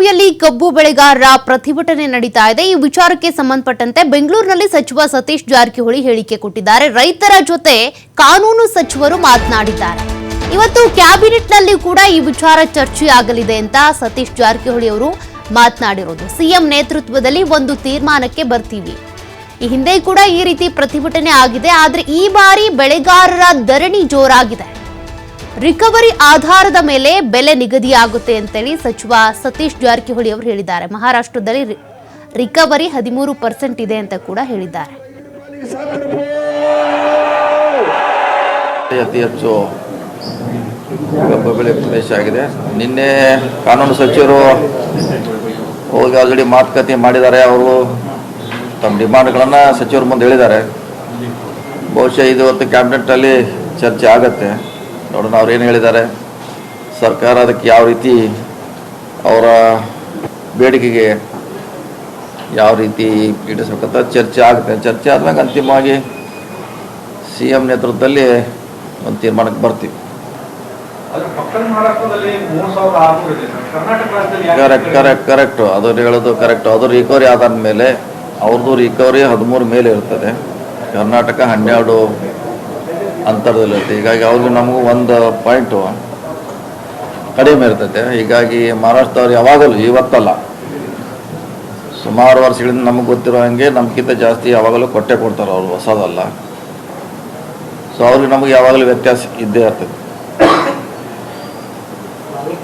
ಬೆಳಗಾವಿಯಲ್ಲಿ ಕಬ್ಬು ಬೆಳೆಗಾರರ ಪ್ರತಿಭಟನೆ ನಡೀತಾ ಇದೆ. ಈ ವಿಚಾರಕ್ಕೆ ಸಂಬಂಧಪಟ್ಟಂತೆ ಬೆಂಗಳೂರಿನಲ್ಲಿ ಸಚಿವ ಸತೀಶ್ ಜಾರಕಿಹೊಳಿ ಹೇಳಿಕೆ ಕೊಟ್ಟಿದ್ದಾರೆ. ರೈತರ ಜೊತೆ ಕಾನೂನು ಸಚಿವರು ಮಾತನಾಡಿದ್ದಾರೆ. ಇವತ್ತು ಕ್ಯಾಬಿನೆಟ್ನಲ್ಲಿ ಕೂಡ ಈ ವಿಚಾರ ಚರ್ಚೆಯಾಗಲಿದೆ ಅಂತ ಸತೀಶ್ ಜಾರಕಿಹೊಳಿ ಅವರು ಮಾತನಾಡಿರೋದು. ಸಿಎಂ ನೇತೃತ್ವದಲ್ಲಿ ಒಂದು ತೀರ್ಮಾನಕ್ಕೆ ಬರ್ತೀವಿ. ಈ ಹಿಂದೆ ಕೂಡ ಈ ರೀತಿ ಪ್ರತಿಭಟನೆ ಆಗಿದೆ. ಆದರೆ ಈ ಬಾರಿ ಬೆಳೆಗಾರರ ಧರಣಿ ಜೋರಾಗಿದೆ. ರಿಕವರಿ ಆಧಾರದ ಮೇಲೆ ಬೆಲೆ ನಿಗದಿಯಾಗುತ್ತೆ ಅಂತೇಳಿ ಸಚಿವ ಸತೀಶ್ ಜಾರಕಿಹೊಳಿ ಅವರು ಹೇಳಿದ್ದಾರೆ. ಮಹಾರಾಷ್ಟ್ರದಲ್ಲಿ ರಿಕವರಿ ಹದಿಮೂರು ಪರ್ಸೆಂಟ್ ಇದೆ ಅಂತ ಕೂಡ ಹೇಳಿದ್ದಾರೆ. ಅತಿ ಹೆಚ್ಚು ಕಬ್ಬು ಬೆಳೆ ಪ್ರದೇಶ ಆಗಿದೆ. ನಿನ್ನೆ ಕಾನೂನು ಸಚಿವರು ಹೋಗಿ ಆಲ್ರೆಡಿ ಮಾತುಕತೆ ಮಾಡಿದ್ದಾರೆ. ಅವರು ತಮ್ಮ ಡಿಮಾಂಡ್ಗಳನ್ನು ಸಚಿವರ ಮುಂದೆ ಹೇಳಿದ್ದಾರೆ. ಬಹುಶಃ ಇದು ಹೊತ್ತು ಕ್ಯಾಬಿನೆಟ್ನಲ್ಲಿ ಚರ್ಚೆ ಆಗತ್ತೆ. ನೋಡೋಣ ಅವ್ರು ಏನು ಹೇಳಿದ್ದಾರೆ ಸರ್ಕಾರ ಅದಕ್ಕೆ ಯಾವ ರೀತಿ ಅವರ ಬೇಡಿಕೆಗೆ ಯಾವ ರೀತಿ ಈಡೇರಿಸಬೇಕಂತ ಚರ್ಚೆ ಆಗುತ್ತೆ. ಚರ್ಚೆ ಆದ್ಮೇಲೆ ಅಂತಿಮವಾಗಿ ಸಿ ಎಂ ನೇತೃತ್ವದಲ್ಲಿ ಒಂದು ತೀರ್ಮಾನಕ್ಕೆ ಬರ್ತೀವಿ. Correct correct correct. ಅದು ಹೇಳೋದು ಕರೆಕ್ಟು. ಅದು ರಿಕವರಿ ಆದ ಮೇಲೆ ಅವ್ರದ್ದು ರಿಕವರಿ ಹದಿಮೂರು ಮೇಲೆ ಇರ್ತದೆ. ಕರ್ನಾಟಕ ಹನ್ನೆರಡು ಅಂತರದಲ್ಲಿರುತ್ತೆ ಹೀಗಾಗಿ ಅವ್ರಿಗೆ ನಮಗೂ ಒಂದು ಪಾಯಿಂಟು ಕಡಿಮೆ ಇರ್ತೈತೆ. ಹೀಗಾಗಿ ಮಹಾರಾಷ್ಟ್ರದವ್ರು ಯಾವಾಗಲೂ, ಇವತ್ತಲ್ಲ, ಸುಮಾರು ವರ್ಷಗಳಿಂದ ನಮಗೆ ಗೊತ್ತಿರೋ ಹಾಗೆ ನಮ್ಗಿಂತ ಜಾಸ್ತಿ ಯಾವಾಗಲೂ ಕೊಟ್ಟೆ ಕೊಡ್ತಾರೆ ಅವರು ಹೊಸದಲ್ಲ. ಸೊ ಅವ್ರಿಗೆ ನಮಗೆ ಯಾವಾಗಲೂ ವ್ಯತ್ಯಾಸ ಇದ್ದೇ ಇರ್ತದೆ